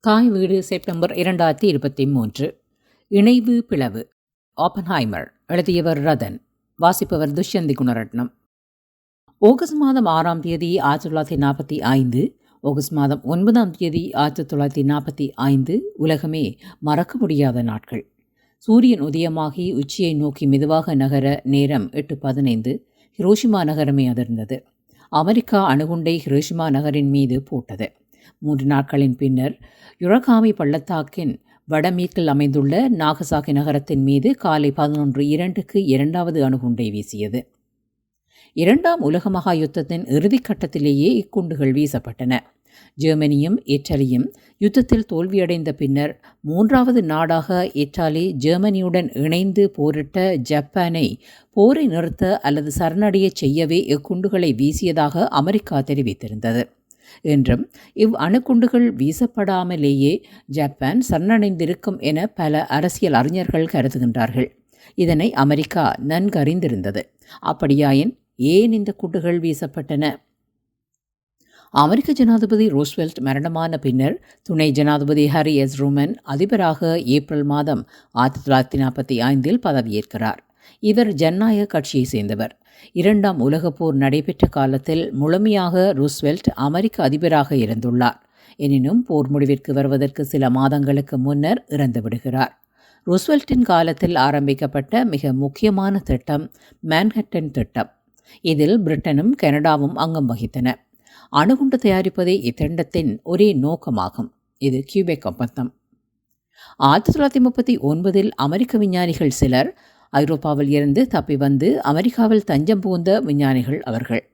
தாய் வீடு செப்டம்பர் இரண்டாயிரத்தி இருபத்தி மூன்று. இணைவு பிளவு. ஆப்பன்ஹைமர் எழுதியவர் ரதன். வாசிப்பவர் துஷ்யந்தி குணரட்னம். ஆகஸ்ட் மாதம் ஆறாம் தேதி ஆயிரத்தி தொள்ளாயிரத்தி நாற்பத்தி ஐந்து. ஆகஸ்ட் மாதம் ஒன்பதாம் தேதி ஆயிரத்தி தொள்ளாயிரத்தி நாற்பத்தி ஐந்து. உலகமே மறக்க முடியாத நாட்கள். சூரியன் உதயமாகி உச்சியை நோக்கி மெதுவாக நகர நேரம் எட்டு பதினைந்து. ஹிரோஷிமா நகரமே அதிர்ந்தது. அமெரிக்கா அணுகுண்டை ஹிரோஷிமா நகரின் மீது போட்டது. மூன்று நாட்களின் பின்னர் யுரகாமி பள்ளத்தாக்கின் வடமேற்கில் அமைந்துள்ள நாகசாகி நகரத்தின் மீது காலை பதினொன்று இரண்டுக்கு இரண்டாவது அணுகுண்டை வீசியது. இரண்டாம் உலக மகா யுத்தத்தின் இறுதிக்கட்டத்திலேயே இக்குண்டுகள் வீசப்பட்டன. ஜெர்மனியும் இத்தாலியும் யுத்தத்தில் தோல்வியடைந்த பின்னர் மூன்றாவது நாடாக இத்தாலி ஜெர்மனியுடன் இணைந்து போரிட்ட ஜப்பானை போரை நிறுத்த அல்லது சரணடைய செய்யவே இக்குண்டுகளை வீசியதாக அமெரிக்கா தெரிவித்திருந்தது. என்றும் இவ் அணுகுண்டுகள் வீசப்படாமலேயே ஜப்பான் சரணடைந்திருக்கும் என பல அரசியல் அறிஞர்கள் கருதுகின்றார்கள். இதனை அமெரிக்கா நன்கறிந்திருந்தது. அப்படியாயின் ஏன் இந்த குண்டுகள் வீசப்பட்டன? அமெரிக்க ஜனாதிபதி ரோஸ்வெல்ட் மரணமான பின்னர் துணை ஜனாதிபதி ஹரி எஸ் ரூமன் அதிபராக ஏப்ரல் மாதம் ஆயிரத்தி தொள்ளாயிரத்தி நாற்பத்தி ஐந்தில் பதவியேற்கிறார். இவர் ஜனநாயக கட்சியை சேர்ந்தவர். இரண்டாம் உலகப் போர் நடைபெற்ற காலத்தில் முழுமையாக ரூஸ்வெல்ட் அமெரிக்க அதிபராக இருந்துள்ளார். எனினும் போர் முடிவிற்கு வருவதற்கு சில மாதங்களுக்கு முன்னர் இறந்துவிடுகிறார் ரூஸ்வெல்ட்டின் காலத்தில் ஆரம்பிக்கப்பட்ட மிக முக்கியமான திட்டம் மேன்ஹட்டன் திட்டம். இதில் பிரிட்டனும் கனடாவும் அங்கம் வகித்தன. அணுகுண்டு தயாரிப்பதே இத்திட்டத்தின் ஒரே நோக்கமாகும். இது கியூபெக் ஒப்பந்தம். ஆயிரத்தி தொள்ளாயிரத்தி முப்பத்தி ஒன்பதில் அமெரிக்க விஞ்ஞானிகள் சிலர் ஐரோப்பாவில் இருந்து தப்பி வந்து அமெரிக்காவில் தஞ்சம் புகுந்த விஞ்ஞானிகள் அவர்கள்.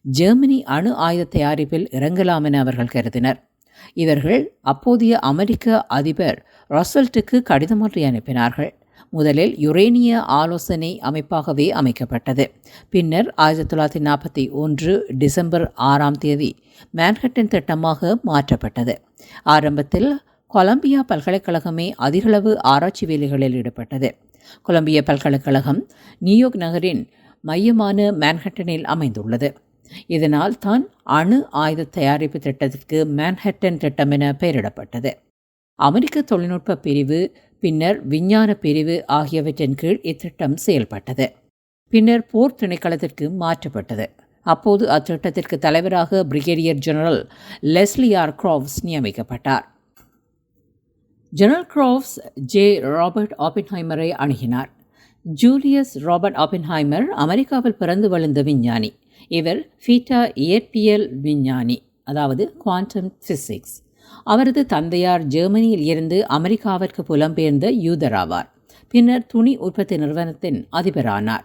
ஜெர்மனி அணு ஆயுத தயாரிப்பில் இறங்கலாம் என அவர்கள் கருதினர். இவர்கள் அப்போதைய அமெரிக்க அதிபர் ராஸ்வெல்ட்டுக்கு கடிதம் ஒன்றை அனுப்பினார்கள். முதலில் யுரேனிய ஆலோசனை அமைப்பாகவே அமைக்கப்பட்டது. பின்னர் ஆயிரத்தி தொள்ளாயிரத்தி நாற்பத்தி ஒன்று டிசம்பர் ஆறாம் தேதி மேன்ஹட்டன் திட்டமாக மாற்றப்பட்டது. ஆரம்பத்தில் கொலம்பியா பல்கலைக்கழகமே அதிகளவு ஆராய்ச்சி வேலைகளில் ஈடுபட்டது. கொலம்பிய பல்கலைக்கழகம் நியூயார்க் நகரின் மையமான மேன்ஹட்டனில் அமைந்துள்ளது. இதனால் தான் அணு ஆயுத தயாரிப்பு திட்டத்திற்கு மேன்ஹட்டன் திட்டம் என பெயரிடப்பட்டது. அமெரிக்க தொழில்நுட்ப பிரிவு பின்னர் விஞ்ஞான பிரிவு ஆகியவற்றின் கீழ் இத்திட்டம் செயல்பட்டது. பின்னர் போர் திணைக்களத்திற்கு மாற்றப்பட்டது. அப்போது அத்திட்டத்திற்கு தலைவராக brigadier general Leslie R Groves நியமிக்கப்பட்டார். ஜெனரல் கிராவ்ஸ் ஜே ராபர்ட் ஆப்பின்ஹைமரை அணுகினார். ஜூலியஸ் ராபர்ட் ஆப்பின்ஹைமர் அமெரிக்காவில் பிறந்து வளர்ந்த விஞ்ஞானி. இவர் ஃபீட்டா இயற்பியல் விஞ்ஞானி அதாவது குவாண்டம் ஃபிசிக்ஸ் அவரது தந்தையார் ஜெர்மனியில் இருந்து அமெரிக்காவிற்கு புலம்பெயர்ந்த யூதர் ஆவார் பின்னர் துணி உற்பத்தி நிறுவனத்தின் அதிபரானார்.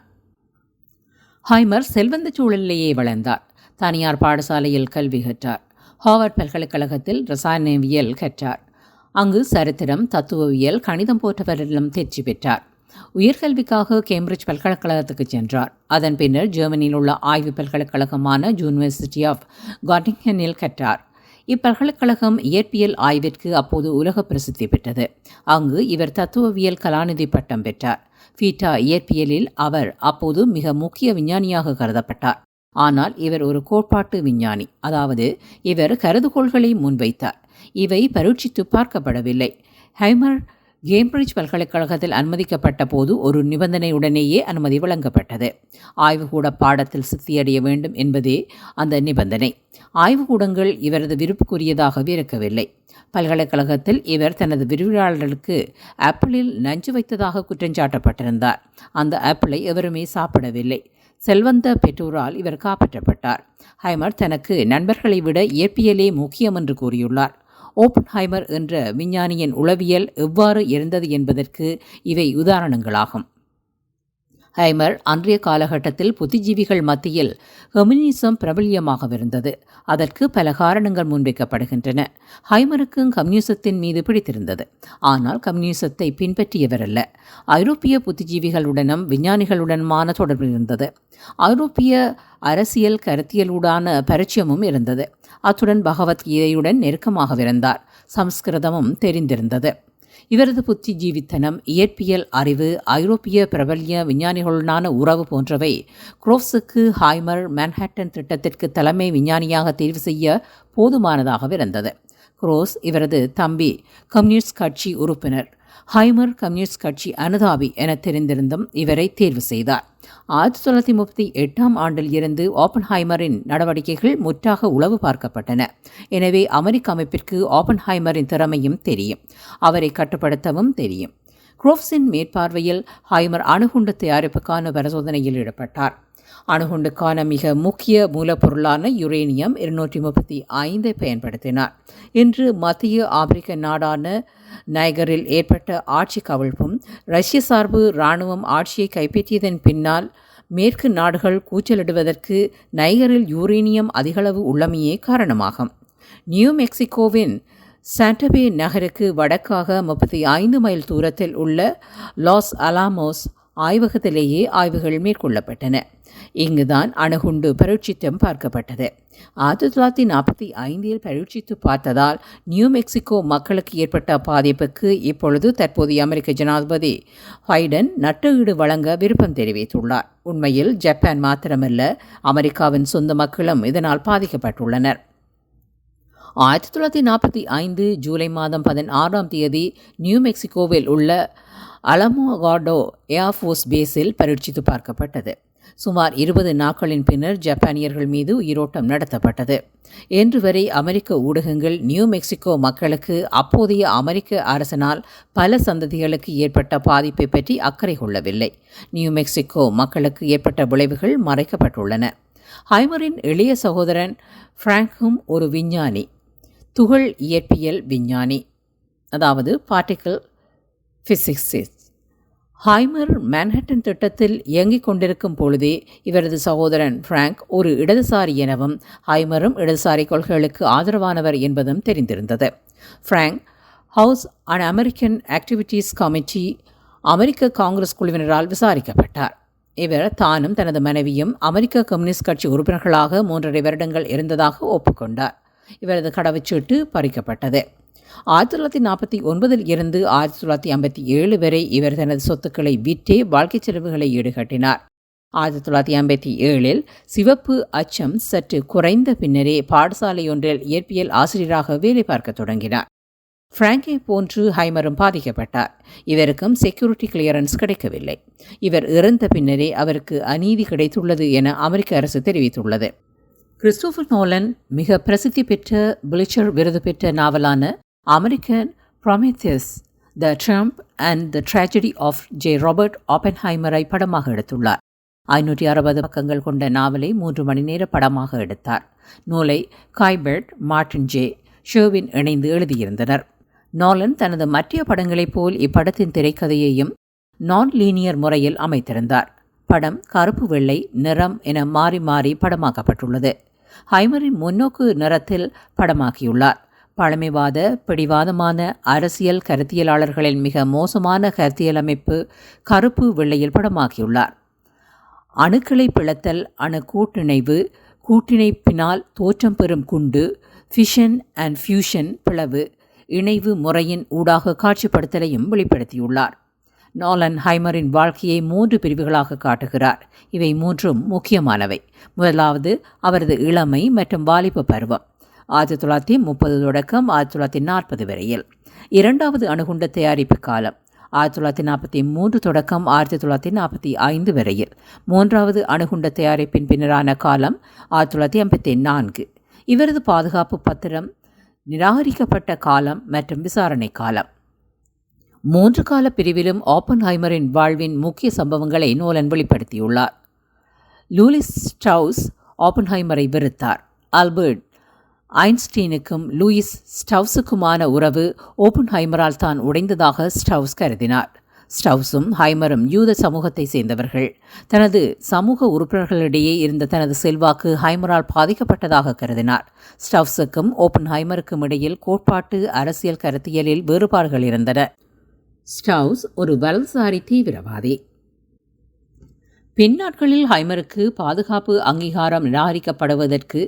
ஹைமர் செல்வந்த சூழலிலேயே வளர்ந்தார். தனியார் பாடசாலையில் கல்வி கற்றார். ஹார்வர்ட் பல்கலைக்கழகத்தில் ரசாயனவியல் கற்றார். அங்கு சரித்திரம் தத்துவவியல் கணிதம் போன்றவரிடம் தேர்ச்சி பெற்றார். உயர்கல்விக்காக கேம்பிரிட்ஜ் பல்கலைக்கழகத்துக்கு சென்றார். அதன் பின்னர் ஜெர்மனியில் உள்ள ஆய்வு பல்கலைக்கழகமான யூனிவர்சிட்டி ஆஃப் காட்டிங்கனில் கற்றார். இப்பல்கலைக்கழகம் இயற்பியல் ஆய்விற்கு அப்போது உலக பிரசித்தி பெற்றது. அங்கு இவர் தத்துவவியல் கலாநிதி பட்டம் பெற்றார். ஃபீட்டா இயற்பியலில் அவர் அப்போது மிக முக்கிய விஞ்ஞானியாக கருதப்பட்டார். ஆனால் இவர் ஒரு கோட்பாட்டு விஞ்ஞானி. அதாவது இவர் கருதுகோள்களை முன்வைத்தார். இவை பரீட்சித்து பார்க்கப்படவில்லை. ஹைமர் கேம்பிரிட்ஜ் பல்கலைக்கழகத்தில் அனுமதிக்கப்பட்ட போது ஒரு நிபந்தனையுடனேயே அனுமதி வழங்கப்பட்டது. ஆய்வுகூட பாடத்தில் சித்தியடைய வேண்டும் என்பதே அந்த நிபந்தனை. ஆய்வுக்கூடங்கள் இவரது விருப்புக்குரியதாகவே இருக்கவில்லை. பல்கலைக்கழகத்தில் இவர் தனது விரிவுரையாளர்களுக்கு ஆப்பிளில் நஞ்சு வைத்ததாக குற்றஞ்சாட்டப்பட்டிருந்தார் அந்த ஆப்பிளை எவருமே சாப்பிடவில்லை. செல்வந்த பெற்றோரால் இவர் காப்பாற்றப்பட்டார். ஹைமர் தனக்கு நண்பர்களை விட இயற்பியலே முக்கியம் என்று கூறியுள்ளார். ஓப்பன்ஹைமர் என்ற விஞ்ஞானியின் உளவியல் எவ்வாறு இருந்தது என்பதற்கு இவை உதாரணங்களாகும். ஹைமர் அன்றைய காலகட்டத்தில் புத்திஜீவிகள் மத்தியில் கம்யூனிசம் பிரபல்யமாகவிருந்தது. அதற்கு பல காரணங்கள் முன்வைக்கப்படுகின்றன. ஹைமருக்கும் கம்யூனிசத்தின் மீது பிடித்திருந்தது. ஆனால் கம்யூனிசத்தை பின்பற்றியவர் அல்ல ஐரோப்பிய புத்திஜீவிகளுடனும் விஞ்ஞானிகளுடனுமான தொடர்பு இருந்தது. ஐரோப்பிய அரசியல் கருத்தியலுடான பரிச்சயமும் இருந்தது. அத்துடன் பகவத்கீதையுடன் நெருக்கமாகவிருந்தார். சம்ஸ்கிருதமும் தெரிந்திருந்தது. இவரது புத்திஜீவித்தனம் இயற்பியல் அறிவு ஐரோப்பிய பிரபல்ய விஞ்ஞானிகளுடனான உறவு போன்றவை குரோவ்ஸுக்கு ஹாய்மர் மேன்ஹாட்டன் திட்டத்திற்கு தலைமை விஞ்ஞானியாக தேர்வு செய்ய போதுமானதாக இருந்தது. குரோஸ் இவரது தம்பி கம்யூனிஸ்ட் கட்சி உறுப்பினர். ஹைமர் கம்யூனிஸ்ட் கட்சி அனுதாபி என தெரிந்திருந்தும் இவரை தேர்வு செய்தார். ஆயிரத்தி தொள்ளாயிரத்தி முப்பத்தி எட்டாம் ஆண்டில் இருந்து ஓபன்ஹைமரின் நடவடிக்கைகள் முற்றாக உளவு பார்க்கப்பட்டன. எனவே அமெரிக்க அமைப்பிற்கு ஓபன்ஹைமரின் திறமையும் தெரியும். அவரை கட்டுப்படுத்தவும் தெரியும். குரோவ்ஸின் மேற்பார்வையில் ஹைமர் அணுகுண்டு தயாரிப்புக்கான பரிசோதனையில் ஈடுபட்டார். அணுகுண்டுக்கான மிக முக்கிய மூலப்பொருளான யுரேனியம் இருநூற்றி முப்பத்தி ஐந்தை பயன்படுத்தினார். இன்று மத்திய ஆப்பிரிக்க நாடான நைகரில் ஏற்பட்ட ஆட்சி கவிழ்ப்பும் ரஷ்ய சார்பு இராணுவம் ஆட்சியை கைப்பற்றியதன் பின்னால் மேற்கு நாடுகள் கூச்சலிடுவதற்கு நைகரில் யூரேனியம் அதிகளவு உள்ளமையே காரணமாகும். நியூ மெக்சிகோவின் சாண்டபே நகருக்கு வடக்காக முப்பத்தி ஐந்து மைல் தூரத்தில் உள்ள லாஸ் அலாமோஸ் ஆய்வகத்திலேயே ஆய்வுகள் மேற்கொள்ளப்பட்டன. இங்குதான் அணுகுண்டு பரீட்சித்தம் பார்க்கப்பட்டது. ஆயிரத்தி தொள்ளாயிரத்தி நாற்பத்தி ஐந்தில் பரீட்சித்து பார்த்ததால் நியூ மெக்சிகோ மக்களுக்கு ஏற்பட்ட பாதிப்புக்கு இப்பொழுது தற்போதைய அமெரிக்க ஜனாதிபதி ஹைடன் நட்டுஈடு வழங்க விருப்பம் தெரிவித்துள்ளார். உண்மையில் ஜப்பான் மாத்திரமல்ல அமெரிக்காவின் சொந்த மக்களும் இதனால் பாதிக்கப்பட்டுள்ளனர். ஆயிரத்தி தொள்ளாயிரத்தி நாற்பத்தி ஐந்து ஜூலை மாதம் பதினாறாம் தேதி நியூ மெக்சிகோவில் உள்ள அலமோகாடோ ஏர்ஃபோர்ஸ் பேஸில் பரீட்சித்து பார்க்கப்பட்டது. சுமார் இருபது நாட்களின் பின்னர் ஜப்பானியர்கள் மீது உயிரோட்டம் நடத்தப்பட்டது. இன்று வரை அமெரிக்க ஊடகங்கள் நியூ மெக்சிகோ மக்களுக்கு அப்போதைய அமெரிக்க அரசனால் பல சந்ததிகளுக்கு ஏற்பட்ட பாதிப்பை பற்றி அக்கறை கொள்ளவில்லை. நியூ மெக்சிகோ மக்களுக்கு ஏற்பட்ட விளைவுகள் மறைக்கப்பட்டுள்ளன. ஹைமரின் எளிய சகோதரன் ஃப்ராங்கும் ஒரு விஞ்ஞானி துகள் இயற்பியல் விஞ்ஞானி அதாவது பார்ட்டிக்கல் ஃபிசிக்ஸிஸ்ட் ஹைமர் மேன்ஹட்டன் திட்டத்தில் இயங்கிக் கொண்டிருக்கும் பொழுதே இவரது சகோதரன் ஃப்ராங்க் ஒரு இடதுசாரி எனவும் ஹைமரும் இடதுசாரி கொள்கைகளுக்கு ஆதரவானவர் என்பதும் தெரிந்திருந்தது. Frank House and American Activities Committee America Congress குழுவினரால் விசாரிக்கப்பட்டார். இவர் தானும் தனது மனைவியும் அமெரிக்க கம்யூனிஸ்ட் கட்சி உறுப்பினர்களாக மூன்றரை வருடங்கள் இருந்ததாக ஒப்புக்கொண்டார். இவரது கடவுச்சீட்டு பறிக்கப்பட்டது. ஆயிரத்தி தொள்ளாயிரத்தி நாற்பத்தி ஒன்பதில் இருந்து ஆயிரத்தி தொள்ளாயிரத்தி ஐம்பத்தி ஏழு வரை இவர் தனது சொத்துக்களை விற்றே வாழ்க்கைச் செலவுகளை ஈடுகட்டினார். ஆயிரத்தி தொள்ளாயிரத்தி ஐம்பத்தி ஏழில் சிவப்பு அச்சம் சற்று குறைந்த பின்னரே பாடசாலையொன்றில் இயற்பியல் ஆசிரியராக வேலை பார்க்க தொடங்கினார். ஃப்ராங்கை போன்று ஹைமரும் பாதிக்கப்பட்டார். இவருக்கும் செக்யூரிட்டி கிளியரன்ஸ் கிடைக்கவில்லை. இவர் இறந்த பின்னரே அவருக்கு அநீதி கிடைத்துள்ளது என அமெரிக்க அரசு தெரிவித்துள்ளது. கிறிஸ்டோபர் நோலன் மிக பிரசித்தி பெற்ற பிளிச்சர் விருது பெற்ற நாவலான American Prometheus the Triumph and the Tragedy of J Robert ஆப்பன்ஹைமரை படமாக எடுத்துள்ளார். ஐநூற்றி அறுபது பக்கங்கள் கொண்ட நாவலை மூன்று மணி நேர படமாக எடுத்தார். நூலை காய்பெர்ட் மார்டின் ஜே ஷோவின் இணைந்து எழுதியிருந்தனர். நோலன் தனது மற்ற படங்களைப் போல் இப்படத்தின் திரைக்கதையையும் நான் லீனியர் முறையில் அமைத்திருந்தார். படம் கருப்பு வெள்ளை நிறம் என மாறி மாறி படமாக்கப்பட்டுள்ளது. ஹைமரின் முன்னோக்கு நிறத்தில் படமாக்கியுள்ளார் பழமைவாத பிடிவாதமான அரசியல் கருத்தியலாளர்களின் மிக மோசமான கருத்தியல் அமைப்பு கருப்பு வெள்ளையில் படமாக்கியுள்ளார். அணுக்களை பிளத்தல் அணு கூட்டிணைவு கூட்டிணைப்பினால் தோற்றம் பெறும் குண்டு ஃபிஷன் அண்ட் ஃபியூஷன் பிளவு இணைவு முறையின் ஊடாக காட்சிப்படுத்தலையும் வெளிப்படுத்தியுள்ளார். நாலன் ஹைமரின் வாழ்க்கையை மூன்று பிரிவுகளாக காட்டுகிறார். இவை மூன்றும் முக்கியமானவை. முதலாவது அவரது இளமை மற்றும் வாலிப பருவம். ஆயிரத்தி தொள்ளாயிரத்தி முப்பது தொடக்கம் ஆயிரத்தி தொள்ளாயிரத்தி நாற்பது வரையில். இரண்டாவது அணுகுண்ட தயாரிப்பு காலம் ஆயிரத்தி தொள்ளாயிரத்தி நாற்பத்தி மூன்று தொடக்கம் ஆயிரத்தி தொள்ளாயிரத்தி நாற்பத்தி ஐந்து வரையில். மூன்றாவது அணுகுண்ட தயாரிப்பின் பின்னரான காலம் ஆயிரத்தி தொள்ளாயிரத்தி ஐம்பத்தி நான்கு. இவரது பாதுகாப்பு பத்திரம் நிராகரிக்கப்பட்ட காலம் மற்றும் விசாரணை காலம். மூன்று கால பிரிவிலும் ஆப்பன்ஹைமரின் வாழ்வின் முக்கிய சம்பவங்களை நோலன் வெளிப்படுத்தியுள்ளார். லூலிஸ் ஸ்டவுஸ் ஓப்பன்ஹைமரை வெறுத்தார். ஆல்பர்ட் ஐன்ஸ்டீனுக்கும் லூயிஸ் ஸ்டவ்ஸுக்குமான உறவு ஓப்பன்ஹைமரால் தான் உடைந்ததாக ஸ்டவ்ஸ் கருதினார். ஸ்டவ்ஸும் ஹைமரும் யூத சமூகத்தை சேர்ந்தவர்கள். தனது சமூக உறுப்பினர்களிடையே இருந்த தனது செல்வாக்கு ஹைமரால் பாதிக்கப்பட்டதாக கருதினார். ஸ்டவ்ஸுக்கும் ஓப்பன் ஹைமருக்கும் இடையில் கோட்பாட்டு அரசியல் கருத்தியலில் வேறுபாடுகள் இருந்தன. ஸ்டவ்ஸ் ஒரு வலதுசாரி தீவிரவாதி. பின்னாட்களில் ஹைமருக்கு பாதுகாப்பு அங்கீகாரம் நிராகரிக்கப்படுவதற்கு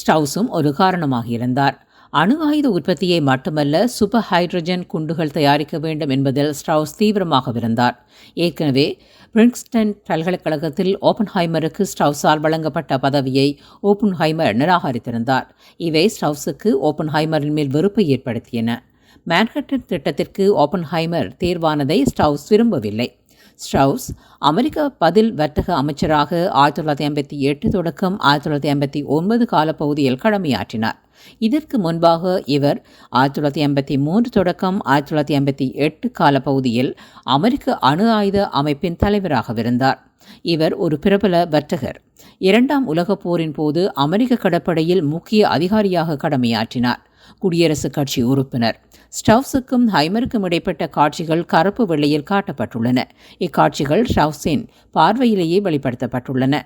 ஸ்டவுஸும் ஒரு காரணமாக இருந்தார். அணு ஆயுத உற்பத்தியை மட்டுமல்ல சூப்பர் ஹைட்ரஜன் குண்டுகள் தயாரிக்க வேண்டும் என்பதில் ஸ்ட்ரவுஸ் தீவிரமாக இருந்தார். ஏற்கனவே பிரின்ஸ்டன் பல்கலைக்கழகத்தில் ஓப்பன்ஹைமருக்கு ஸ்ட்ரவுஸால் வழங்கப்பட்ட பதவியை ஓப்பன்ஹைமர் நிராகரித்திருந்தார். இவை ஸ்ட்ரவுஸுக்கு ஓப்பன்ஹைமரின் மேல் வெறுப்பை ஏற்படுத்தியன. மேன்ஹட்டன் திட்டத்திற்கு ஓப்பன்ஹைமர் தேர்வானதை ஸ்டவுஸ் விரும்பவில்லை. ஸ்ட்ரவுஸ் அமெரிக்க பதில் வர்த்தக அமைச்சராக ஆயிரத்தி தொள்ளாயிரத்தி ஐம்பத்தி எட்டு தொடக்கம் ஆயிரத்தி தொள்ளாயிரத்தி ஐம்பத்தி ஒன்பது காலப்பகுதியில் கடமையாற்றினார். இதற்கு முன்பாக இவர் ஆயிரத்தி தொள்ளாயிரத்தி ஐம்பத்தி மூன்று தொடக்கம் ஆயிரத்தி தொள்ளாயிரத்தி ஐம்பத்தி எட்டு காலப்பகுதியில் அமெரிக்க அணு ஆயுத அமைப்பின் தலைவராகவிருந்தார். இவர் ஒரு பிரபல வர்த்தகர். இரண்டாம் உலகப் போரின் போது அமெரிக்க கடற்படையில் முக்கிய அதிகாரியாக கடமையாற்றினார். குடியரசுக் கட்சி உறுப்பினர். ஸ்டவ்ஸுக்கும் ஹைமருக்கும் இடைப்பட்ட காட்சிகள் கருப்பு வெள்ளையில் காட்டப்பட்டுள்ளன. இக்காட்சிகள் ஸ்டவ்ஸின் பார்வையிலேயே வெளிப்படுத்தப்பட்டுள்ளன.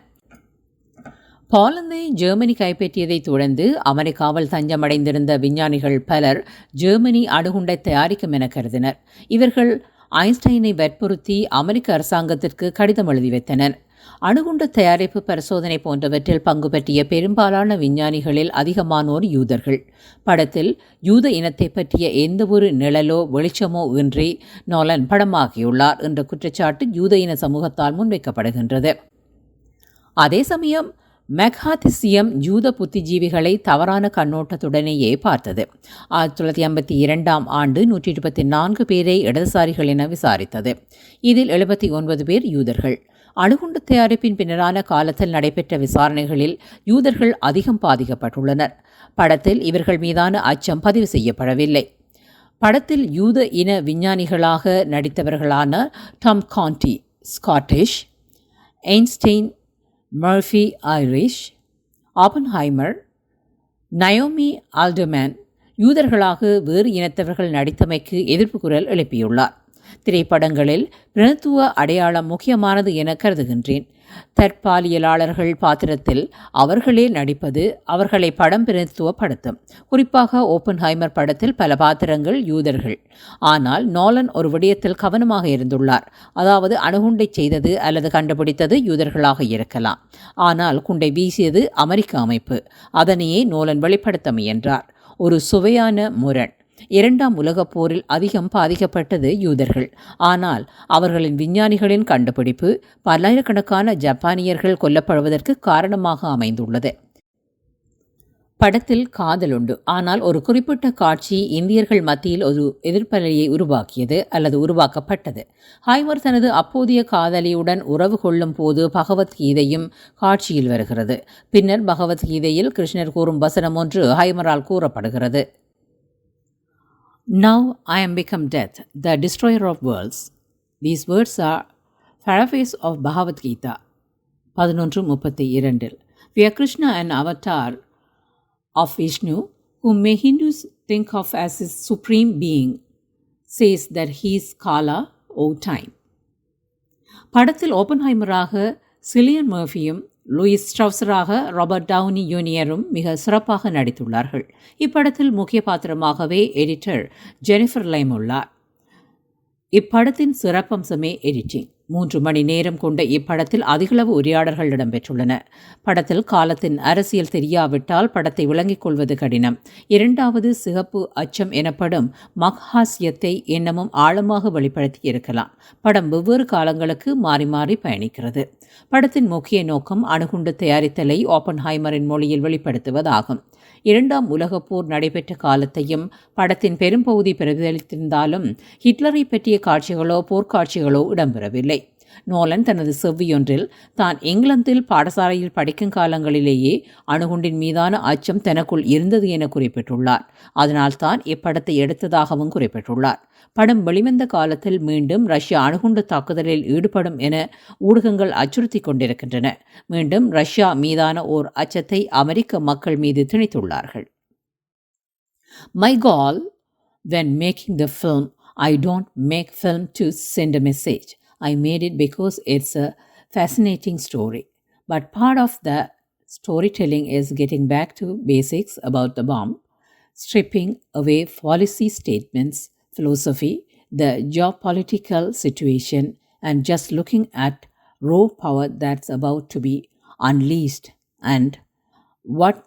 போலந்தை ஜெர்மனி கைப்பற்றியதைத் தொடர்ந்து அமெரிக்காவில் தஞ்சமடைந்திருந்த விஞ்ஞானிகள் பலர் ஜெர்மனி அணுகுண்டை தயாரிக்கும் என கருதினர். இவர்கள் ஐன்ஸ்டைனை வற்புறுத்தி அமெரிக்க அரசாங்கத்திற்கு கடிதம் எழுதி வைத்தனர். அணுகுண்டு தயாரிப்பு பரிசோதனை போன்றவற்றில் பங்கு பற்றிய பெரும்பாலான விஞ்ஞானிகளில் அதிகமானோர் யூதர்கள். படத்தில் யூத இனத்தை பற்றிய எந்தவொரு நிழலோ வெளிச்சமோ இன்றி நோலன் படமாகியுள்ளார் என்ற குற்றச்சாட்டு யூத இன சமூகத்தால் முன்வைக்கப்படுகின்றது. அதே சமயம் மெக்ஹாதிசியம் யூத புத்திஜீவிகளை தவறான கண்ணோட்டத்துடனேயே பார்த்தது. ஆயிரத்தி தொள்ளாயிரத்தி ஐம்பத்தி இரண்டாம் ஆண்டு நூற்றி இருபத்தி நான்கு பேரை இடதுசாரிகள் என விசாரித்தது. இதில் எழுபத்தி ஒன்பது பேர் யூதர்கள். அணுகுண்டு தயாரிப்பின் பின்னரான காலத்தில் நடைபெற்ற விசாரணைகளில் யூதர்கள் அதிகம் பாதிக்கப்பட்டுள்ளனர். படத்தில் இவர்கள் மீதான அச்சம் பதிவு செய்யப்படவில்லை. படத்தில் யூத இன விஞ்ஞானிகளாக நடித்தவர்களான Tom Conti Scottish Einstein Murphy Irish Oppenheimer Naomi Altman யூதர்களாக வேறு இனத்தவர்கள் நடித்தமைக்கு எதிர்ப்பு குரல் எழுப்பியுள்ளார். திரைப்படங்களில் பிரணத்துவ அடையாளம் முக்கியமானது என கருதுகின்றேன். தற்பாலியலாளர்கள் பாத்திரத்தில் அவர்களே நடிப்பது அவர்களை படம் பிரதித்துவப்படுத்தும் குறிப்பாக ஓப்பன்ஹைமர் படத்தில் பல பாத்திரங்கள் யூதர்கள். ஆனால் நோலன் ஒரு விடயத்தில் கவனமாக இருந்துள்ளார். அதாவது அணுகுண்டை செய்தது அல்லது கண்டுபிடித்தது யூதர்களாக இருக்கலாம். ஆனால் குண்டை வீசியது அமெரிக்க அமைப்பு. அதனையே நோலன் வெளிப்படுத்த முயன்றார். ஒரு சுவையான முரண். இரண்டாம் உலகப் போரில் அதிகம் பாதிக்கப்பட்டது யூதர்கள். ஆனால் அவர்களின் விஞ்ஞானிகளின் கண்டுபிடிப்பு பல்லாயிரக்கணக்கான ஜப்பானியர்கள் கொல்லப்படுவதற்கு காரணமாக அமைந்துள்ளது. படத்தில் காதல் உண்டு. ஆனால் ஒரு குறிப்பிட்ட காட்சி இந்தியர்கள் மத்தியில் ஒரு எதிர்ப்பலையை உருவாக்கியது அல்லது உருவாக்கப்பட்டது. ஹைமர் தனது அப்போதைய காதலியுடன் உறவு கொள்ளும் போது பகவத்கீதையும் காட்சியில் வருகிறது. பின்னர் பகவத்கீதையில் கிருஷ்ணர் கூறும் வசனம் ஒன்று ஹைமரால் கூறப்படுகிறது. Now I am become death, the destroyer of worlds. These words are paraphrase of Bhagavad Gita, பதினொன்று முப்பத்தி இரண்டில் We are Krishna, an avatar of Vishnu, whom may Hindus think of as his supreme being, says that he is Kala, O time. படத்தில் ஓப்பன்ஹைமராக Cillian மர்ஃபியும் Lewis ஸ்ட்ரவுசராக Robert Downey யூனியரும் மிக சிறப்பாக நடித்துள்ளார்கள். இப்படத்தில் முக்கிய பாத்திரமாகவே எடிட்டர் ஜெனிஃபர் லைம் உள்ளார். இப்படத்தின் சிறப்பம்சமே எடிட்டிங். மூன்று மணி நேரம் கொண்ட இப்படத்தில் அதிகளவு உரையாடல்கள் இடம்பெற்றுள்ளன. படத்தில் காலத்தின் அரசியல் தெரியாவிட்டால் படத்தை விளங்கிக் கொள்வது கடினம். இரண்டாவது சிகப்பு அச்சம் எனப்படும் மக்ஹாசியத்தை என்னமும் ஆழமாக வெளிப்படுத்தி இருக்கலாம் படம் வெவ்வேறு காலங்களுக்கு மாறி மாறி பயணிக்கிறது. படத்தின் முக்கிய நோக்கம் அணுகுண்டு தயாரித்தலை ஓப்பன்ஹைமரின் மொழியில் வெளிப்படுத்துவதாகும். இரண்டாம் உலகப் போர் நடைபெற்ற காலத்தையும் படத்தின் பெரும்பகுதி பிரதிபலித்திருந்தாலும் ஹிட்லரை பற்றிய காட்சிகளோ போர்க்காட்சிகளோ இடம்பெறவில்லை. நோலன் தனது செவ்வியொன்றில் தான் இங்கிலாந்தில் பாடசாலையில் படிக்கும் காலங்களிலேயே அணுகுண்டின் மீதான அச்சம் தனக்குள் இருந்தது என குறிப்பிட்டுள்ளார். அதனால் தான் இப்படத்தை எடுத்ததாகவும் குறிப்பிட்டுள்ளார். படம் வெளிவந்த காலத்தில் மீண்டும் ரஷ்யா அணுகுண்டு தாக்குதலில் ஈடுபடும் என ஊடகங்கள் அச்சுறுத்தி கொண்டிருக்கின்றன. மீண்டும் ரஷ்யா மீதான ஓர் அச்சத்தை அமெரிக்க மக்கள் மீது திணித்துள்ளார்கள். My goal when making the film I don't make film to send a message I made it because it's a fascinating story. But part of the storytelling is getting back to basics about the bomb, stripping away policy statements, philosophy, the geopolitical situation, and just looking at raw power that's about to be unleashed and what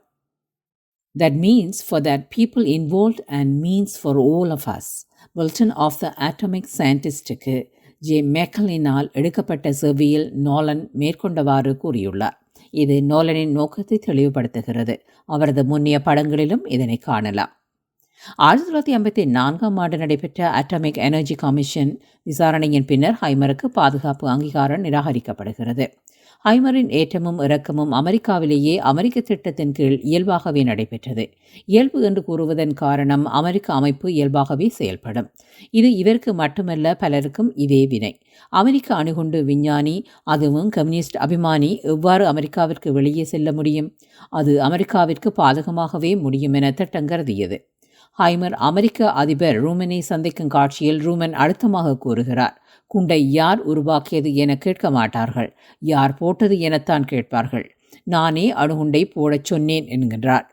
That means for that people involved and means for all of us. Wilton of the Atomic Scientistக்கு uh, J மேக்கலினால் எடுக்கப்பட்ட செவ்வியில் Nolan மேற்கொண்டவாறு கூறியுள்ளார். இது நோலனின் நோக்கத்தை தெளிவுபடுத்துகிறது. அவரது முன்னிய படங்களிலும் இதனை காணலாம். ஆயிரத்தி தொள்ளாயிரத்தி ஐம்பத்தி நான்காம் ஆண்டு நடைபெற்ற அட்டாமிக் எனர்ஜி கமிஷன் விசாரணையின் பின்னர் ஹைமருக்கு பாதுகாப்பு அங்கீகாரம் நிராகரிக்கப்படுகிறது. ஹைமரின் ஏற்றமும் இறக்கமும் அமெரிக்காவிலேயே அமெரிக்க திட்டத்தின் கீழ் இயல்பாகவே நடைபெற்றது. இயல்பு என்று கூறுவதன் காரணம் அமெரிக்க அமைப்பு இயல்பாகவே செயல்படும். இது இவருக்கு மட்டுமல்ல பலருக்கும் இதே வினை. அமெரிக்க அணுகுண்டு விஞ்ஞானி அதுவும் கம்யூனிஸ்ட் அபிமானி எவ்வாறு அமெரிக்காவிற்கு வெளியே செல்ல முடியும்? அது அமெரிக்காவிற்கு பாதகமாகவே முடியும் என திட்டம் கருதியது. ஹைமர் அமெரிக்க அதிபர் ரூமனை சந்திக்கும் காட்சியில் ரூமன் அழுத்தமாக கூறுகிறார். குண்டை யார் உருவாக்கியது என கேட்க மாட்டார்கள். யார் போட்டது எனத்தான் கேட்பார்கள். நானே அணுகுண்டை போடச் சொன்னேன் என்கின்றார்.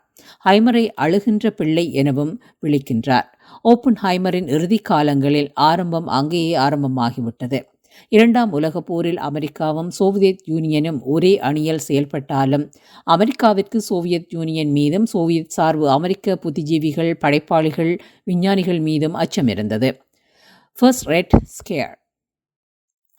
ஹைமரை அழுகின்ற பிள்ளை எனவும் விழிக்கின்றார். ஓப்பன் ஹைமரின் இறுதி காலங்களில் ஆரம்பம் அங்கேயே ஆரம்பமாகிவிட்டது. இரண்டாம் உலகப் போரில் அமெரிக்காவும் சோவியத் யூனியனும் ஒரே அணியில் செயல்பட்டாலும் அமெரிக்காவிற்கு சோவியத் யூனியன் மீதும் சோவியத் சார்பு அமெரிக்க புத்திஜீவிகள் படைப்பாளிகள் விஞ்ஞானிகள் மீதும் அச்சம் இருந்தது. ஃபர்ஸ்ட் ரெட் ஸ்கேர்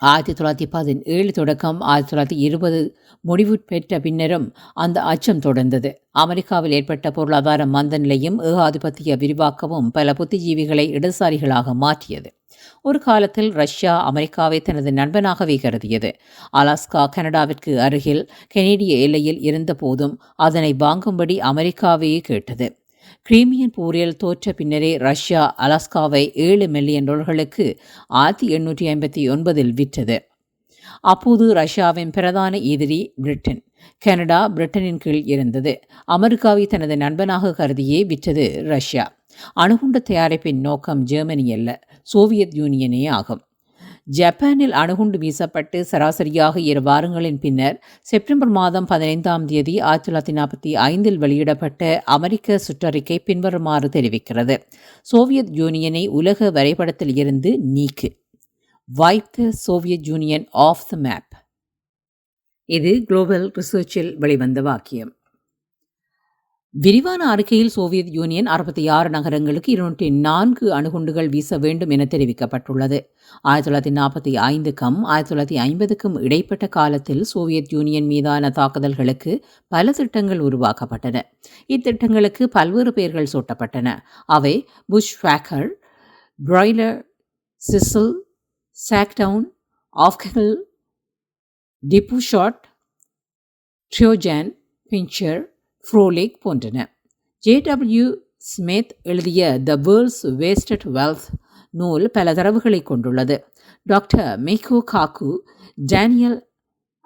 ஆயிரத்தி தொள்ளாயிரத்தி பதினேழு தொடக்கம் ஆயிரத்தி தொள்ளாயிரத்தி இருபது முடிவு பெற்ற பின்னரும் அந்த அச்சம் தொடர்ந்தது. அமெரிக்காவில் ஏற்பட்ட பொருளாதார மந்த நிலையும் ஏகாதிபத்திய விரிவாக்கமும் பல புத்திஜீவிகளை இடதுசாரிகளாக மாற்றியது. ஒரு காலத்தில் ரஷ்யா அமெரிக்காவை தனது நண்பனாகவே கருதியது. அலாஸ்கா கனடாவிற்கு அருகில் கெனடிய எல்லையில் இருந்தபோதும் அதனை வாங்கும்படி அமெரிக்காவையே கேட்டது. கிரீமியன் போரில் தோற்ற பின்னரே ரஷ்யா அலாஸ்காவை ஏழு மில்லியன் டாலர்களுக்கு ஆயிரத்தி எண்ணூற்றி ஐம்பத்தி ஒன்பதில் விற்றது. அப்போது ரஷ்யாவின் பிரதான எதிரி பிரிட்டன் கனடா பிரிட்டனின் கீழ் இருந்தது. அமெரிக்காவை தனது நண்பனாக கருதியே விற்றது ரஷ்யா. அணுகுண்டு தயாரிப்பின் நோக்கம் ஜெர்மனி அல்ல சோவியத் யூனியனே ஆகும். ஜப்பானில் அணுகுண்டு வீசப்பட்டு சராசரியாக இரு வாரங்களின் பின்னர் செப்டம்பர் மாதம் பதினைந்தாம் தேதி ஆயிரத்தி தொள்ளாயிரத்தி நாற்பத்தி ஐந்தில் வெளியிடப்பட்ட அமெரிக்க சுற்றறிக்கை பின்வருமாறு தெரிவிக்கிறது. சோவியத் யூனியனை உலக வரைபடத்தில் இருந்து நீக்கு. Wipe the Soviet Union off the map இது குளோபல் ரிசர்ச்சில் வெளிவந்த வாக்கியம். விரிவான அறிக்கையில் சோவியத் யூனியன் அறுபத்தி ஆறு நகரங்களுக்கு இருநூற்றி நான்கு அணுகுண்டுகள் வீச வேண்டும் என தெரிவிக்கப்பட்டுள்ளது. ஆயிரத்தி தொள்ளாயிரத்தி நாற்பத்தி ஐந்துக்கும் ஆயிரத்தி தொள்ளாயிரத்தி ஐம்பதுக்கும் இடைப்பட்ட காலத்தில் சோவியத் யூனியன் மீதான தாக்குதல்களுக்கு பல திட்டங்கள் உருவாக்கப்பட்டன. இத்திட்டங்களுக்கு பல்வேறு பெயர்கள் சூட்டப்பட்டன. அவை Bushwhacker Broiler Sizzle Shakedown Offtackle Dropshot Trojan Pincher Frolic போன்றன. ஜேடபிள்யூ ஸ்மித் எழுதிய த வேர்ல்ட்ஸ் வேஸ்டட் வெல்த் நூல் பல தரவுகளை கொண்டுள்ளது. Doctor Michio Kaku Daniel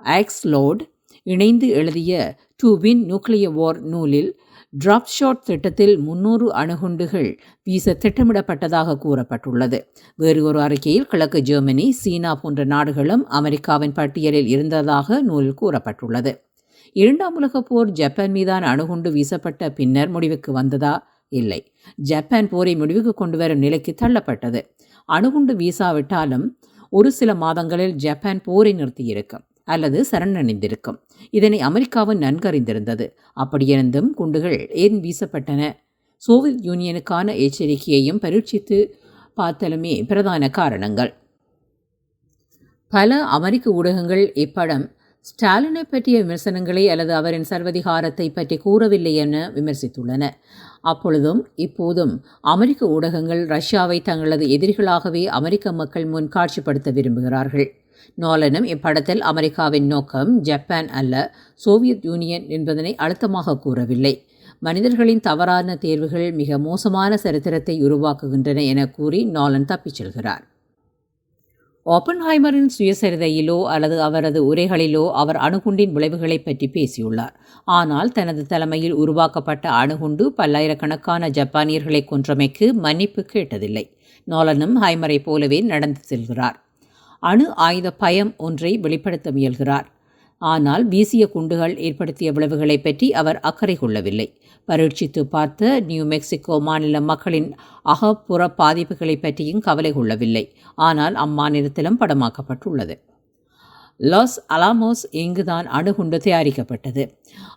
Axelrod இணைந்து எழுதிய டு வின் நியூக்ளியர் வார் நூலில் டிராப் ஷாட் திட்டத்தில் முன்னூறு அணுகுண்டுகள் வீச திட்டமிடப்பட்டதாக கூறப்பட்டுள்ளது. வேறு ஒரு அறிக்கையில் கிழக்கு ஜெர்மனி சீனா போன்ற நாடுகளும் அமெரிக்காவின் பட்டியலில் இருந்ததாக நூலில் கூறப்பட்டுள்ளது. இரண்டாம் உலகப் போர் ஜப்பான் மீதான அணுகுண்டு வீசப்பட்ட பின்னர் முடிவுக்கு வந்ததா? இல்லை. ஜப்பான் போரை முடிவுக்கு கொண்டு வரும் நிலைக்கு தள்ளப்பட்டது. அணுகுண்டு வீசாவிட்டாலும் ஒரு சில மாதங்களில் ஜப்பான் போரை நிறுத்தியிருக்கும் அல்லது சரணடைந்திருக்கும். இதனை அமெரிக்காவும் நன்கறிந்திருந்தது. அப்படியிருந்தும் குண்டுகள் ஏன் வீசப்பட்டன? சோவியத் யூனியனுக்கான எச்சரிக்கையையும் பரீட்சித்து பார்த்தலுமே பிரதான காரணங்கள். பல அமெரிக்க ஊடகங்கள் இப்படம் ஸ்டாலினை பற்றிய விமர்சனங்களை அல்லது அவரின் சர்வதிகாரத்தை பற்றி கூறவில்லை என விமர்சித்துள்ளன அப்பொழுதும் இப்போதும் அமெரிக்க ஊடகங்கள் ரஷ்யாவை தங்களது எதிரிகளாகவே அமெரிக்க மக்கள் முன் காட்சிப்படுத்த விரும்புகிறார்கள். நோலனும் இப்படத்தில் அமெரிக்காவின் நோக்கம் ஜப்பான் அல்ல சோவியத் யூனியன் என்பதனை அழுத்தமாக கூறவில்லை. மனிதர்களின் தவறான தேர்வுகள் மிக மோசமான சரித்திரத்தை உருவாக்குகின்றன என கூறி நாலன் தப்பிச் செல்கிறார். ஓப்பன்ஹைமரின் சுயசரிதையிலோ அல்லது அவரது உரைகளிலோ அவர் அணுகுண்டின் விளைவுகளை பற்றி பேசியுள்ளார். ஆனால் தனது தலைமையில் உருவாக்கப்பட்ட அணுகுண்டு பல்லாயிரக்கணக்கான ஜப்பானியர்களை கொன்றமைக்கு மன்னிப்பு கேட்டதில்லை. நோலனும் ஹைமரை போலவே நடந்து செல்கிறார். அணு ஆயுத பயம் ஒன்றை வெளிப்படுத்த முயல்கிறார். ஆனால் வீசிய குண்டுகள் ஏற்படுத்திய விளைவுகளை பற்றி அவர் அக்கறை கொள்ளவில்லை. பரீட்சித்து பார்த்த நியூ மெக்சிகோ மாநில மக்களின் அகப்புற பாதிப்புகளை பற்றியும் கவலை கொள்ளவில்லை. ஆனால் அம்மாநிலத்திலும் படமாக்கப்பட்டுள்ளது. லாஸ் அலாமோஸ் இங்குதான் அணுகுண்டு தயாரிக்கப்பட்டது.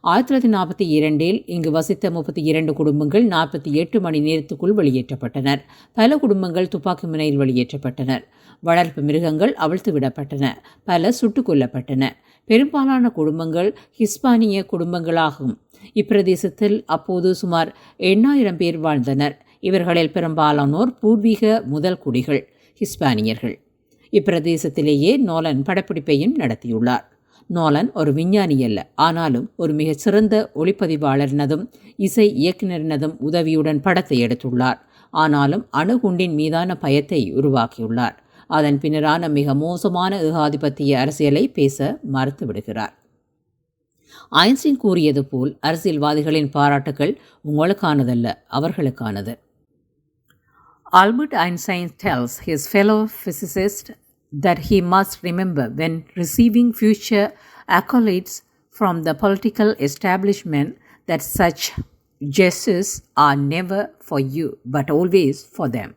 ஆயிரத்தி தொள்ளாயிரத்தி நாற்பத்தி இரண்டில் இங்கு வசித்த முப்பத்தி இரண்டு குடும்பங்கள் நாற்பத்தி எட்டு மணி நேரத்துக்குள் வெளியேற்றப்பட்டனர். பல குடும்பங்கள் துப்பாக்கி முனையில் வெளியேற்றப்பட்டனர். வளர்ப்பு மிருகங்கள் அவிழ்த்து விடப்பட்டன பல சுட்டுக் கொல்லப்பட்டன. பெரும்பாலான குடும்பங்கள் ஹிஸ்பானிய குடும்பங்களாகும். இப்பிரதேசத்தில் அப்போது சுமார் எண்ணாயிரம் பேர் வாழ்ந்தனர். இவர்களில் பெரும்பாலானோர் பூர்வீக முதல் குடிகள் ஹிஸ்பானியர்கள். இப்பிரதேசத்திலேயே நோலன் படப்பிடிப்பையும் நடத்தியுள்ளார். நோலன் ஒரு விஞ்ஞானி அல்ல ஆனாலும் ஒரு மிகச் சிறந்த ஒளிப்பதிவாளரினதும் இசை இயக்குனரினதும் உதவியுடன் படத்தை எடுத்துள்ளார். ஆனாலும் அணுகுண்டின் மீதான பயத்தை உருவாக்கியுள்ளார். அதன் பின்னரான மிக மோசமான ஏகாதிபத்திய அரசியலை பேச மறுத்து விடுகிறார் ஐன்ஸ்டீன் கூறியது போல் அரசியல்வாதிகளின் பாராட்டுகள் உங்களுக்கானதல்ல அவர்களுக்கானது Albert Einstein tells his fellow physicists that he must remember when receiving future accolades from the political establishment that such gestures are never for you but always for them.